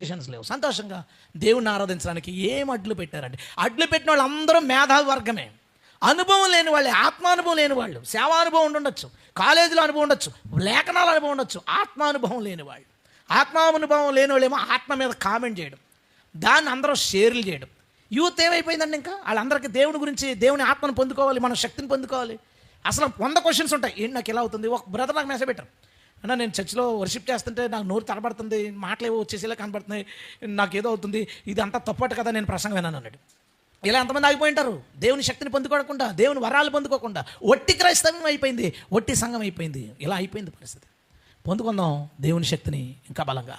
Restrictions లేవు. సంతోషంగా దేవుణ్ణి ఆరాధించడానికి ఏం అడ్లు పెట్టారండి అడ్లు పెట్టిన వాళ్ళు అందరూ మేధావి వర్గమే. అనుభవం లేని వాళ్ళే ఆత్మానుభవం లేని వాళ్ళు సేవానుభవం ఉండొచ్చు కాలేజీలో అనుభవం ఉండొచ్చు లేఖనాల అనుభవం ఉండొచ్చు ఆత్మానుభవం లేని వాళ్ళు. ఆత్మానుభవం లేని వాళ్ళేమో ఆత్మ మీద కామెంట్ చేయడం దాన్ని అందరూ షేర్లు చేయడం. యూత్ ఏమైపోయిందండి ఇంకా? వాళ్ళందరికీ దేవుని గురించి దేవుని ఆత్మను పొందుకోవాలి మన శక్తిని పొందుకోవాలి. అసలు వంద క్వశ్చన్స్ ఉంటాయి. ఏంటి నాకు ఎలా అవుతుంది? ఒక బ్రదర్ నాకు మెసేజ్ పెట్టారు. అన్న నేను చర్చిలో వర్షిప్ చేస్తుంటే నాకు నోరు తడబడుతుంది మాటలేవో వచ్చేసేలా కనబడుతున్నాయి నాకు ఏదో అవుతుంది ఇది అంతా తప్పట్టు కదా నేను ప్రసంగం విన్నాను అన్నాడు. ఇలా ఎంతమంది ఆగిపోయి ఉంటారు? దేవుని శక్తిని పొందుకోకుండా దేవుని వరాలు పొందుకోకుండా ఒట్టి క్రైస్తవం అయిపోయింది ఒట్టి సంఘం అయిపోయింది. ఇలా అయిపోయింది పరిస్థితి. పొందుకుందాం దేవుని శక్తిని ఇంకా బలంగా.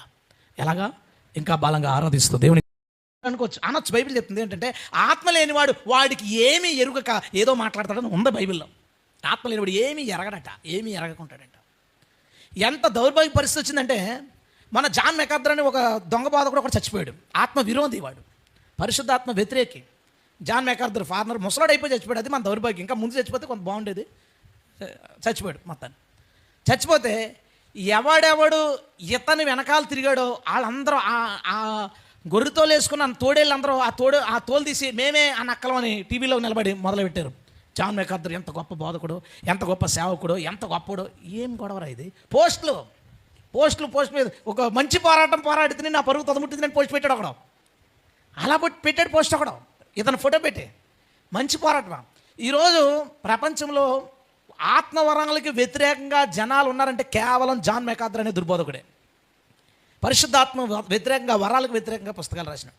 ఎలాగా? ఇంకా బలంగా ఆరాధిస్తూ దేవుని అనుకోవచ్చు. అనొచ్చు బైబిల్ చెప్తుంది ఏంటంటే ఆత్మ లేనివాడు వాడికి ఏమీ ఎరుగక ఏదో మాట్లాడతాడని ఉంది బైబిల్లో. ఆత్మ లేనివాడు ఏమీ ఎరగడట ఏమీ ఎరగకుంటాడంట. ఎంత దౌర్భాగ్య పరిస్థితి వచ్చిందంటే మన జాన్ మెకాద్ర అని ఒక దొంగ బాధకుడు ఒకటి చచ్చిపోయాడు. ఆత్మ విరోధి వాడు. పరిశుద్ధాత్మ వ్యతిరేకి. జాన్ మెకార్దర్ ఫాదర్ ముసలాడు అయిపోయి చచ్చిపోయాడు. అది మన దౌర్భాగ్యం. ఇంకా ముందు చచ్చిపోతే కొంత బాగుండేది. చచ్చిపోయాడు మొత్తాన్ని. చచ్చిపోతే ఎవడెవడు ఇతని వెనకాల తిరిగాడో వాళ్ళందరూ ఆ- ఆ వేసుకున్న తోడేళ్ళందరూ ఆ తోడు ఆ తోలు తీసి మేమే ఆ నక్కలం అని టీవీలో నిలబడి మొదలుపెట్టారు. జాన్ మెకార్దర్ ఎంత గొప్ప బోధకుడు ఎంత గొప్ప సేవకుడు ఎంత గొప్పడు ఏం గొడవరా ఇది? పోస్టులు పోస్టులు పోస్ట్ మీద ఒక మంచి పోరాటం పోరాడితే నా పరుగు తొదముట్టింది నేను పోస్ట్ పెట్టాడు ఒకడం. అలా పెట్టాడు పోస్ట్ ఒకడం. ఇతను ఫోటో పెట్టి. మంచి పోరాటం ఈరోజు ప్రపంచంలో ఆత్మవరాలకి వ్యతిరేకంగా జనాలు ఉన్నారంటే కేవలం జాన్ మెకాద్ర అనే దుర్బోధకుడే. పరిశుద్ధాత్మ వ్యతిరేకంగా వరాలకు వ్యతిరేకంగా పుస్తకాలు రాసిన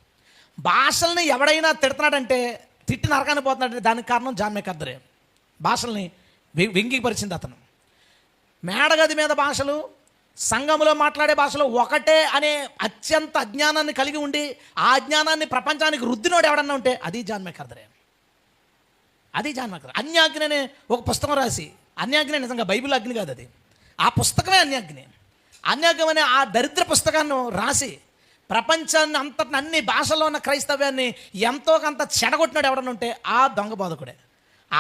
భాషల్ని ఎవడైనా తిడుతున్నాడంటే తిట్టి నరకాన్ని పోతున్నాడంటే దానికి కారణం జాన్ మెకాద్రే భాషల్ని వెంగిపరిచింది అతను. మేడగది మీద భాషలు సంఘంలో మాట్లాడే భాషలు ఒకటే అనే అత్యంత అజ్ఞానాన్ని కలిగి ఉండి ఆ అజ్ఞానాన్ని ప్రపంచానికి రుద్దినోడు ఎవడన్నా ఉంటే అది జాన్ అది జాన్ అన్యాగ్ని అనే ఒక పుస్తకం రాసి అన్యాగ్ని నిజంగా బైబిల్ అగ్ని కాదు అది ఆ పుస్తకమే అన్యాగ్ని. అన్యాగ్ని అనే ఆ దరిద్ర పుస్తకాన్ని రాసి ప్రపంచాన్ని అంతటిని అన్ని భాషల్లో ఉన్న క్రైస్తవ్యాన్ని ఎంతో కొంత చెడగొట్టినాడు ఎవడన్నా ఉంటే ఆ దొంగ బోధకుడే.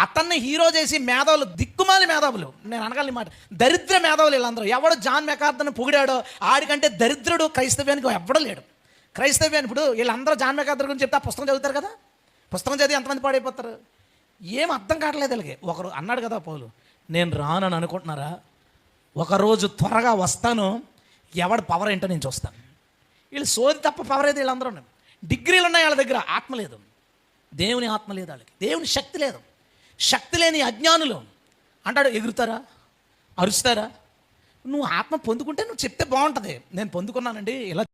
అతన్ని హీరో చేసి మేధావులు దిక్కుమాలి మేధావులు. నేను అనగలని మాట దరిద్ర మేధావులు వీళ్ళందరూ. ఎవడు జాన్ మెకార్దన్ పొగిడాడో ఆడికంటే దరిద్రుడు క్రైస్తవ్యానికి ఎవడో లేడు. క్రైస్తవ్యాన్ని ఇప్పుడు వీళ్ళందరూ జాన్ మెకార్థర్ గురించి చెప్తే ఆ పుస్తకం చదువుతారు కదా? పుస్తకం చదివి ఎంతమంది పాడైపోతారు? ఏం అర్థం కావట్లేదు వీళ్ళకి. ఒకరు అన్నాడు కదా పౌలు నేను రానని అనుకుంటున్నారా? ఒకరోజు త్వరగా వస్తాను. ఎవడు పవర్ ఏంటో నేను చూస్తాను. వీళ్ళు సోది తప్ప పవరేది వీళ్ళందరూ వీళ్ళందరూ డిగ్రీలు ఉన్నాయి వాళ్ళ దగ్గర ఆత్మ లేదు. దేవుని ఆత్మ లేదు వాళ్ళకి. దేవుని శక్తి లేదు. శక్తి లేని అజ్ఞానులు. అంటాడు ఎగురుతారా? అరుస్తారా? నువ్వు ఆత్మ పొందుకుంటే నువ్వు చెప్తే బాగుంటుంది. నేను పొందుకున్నానండి ఇలా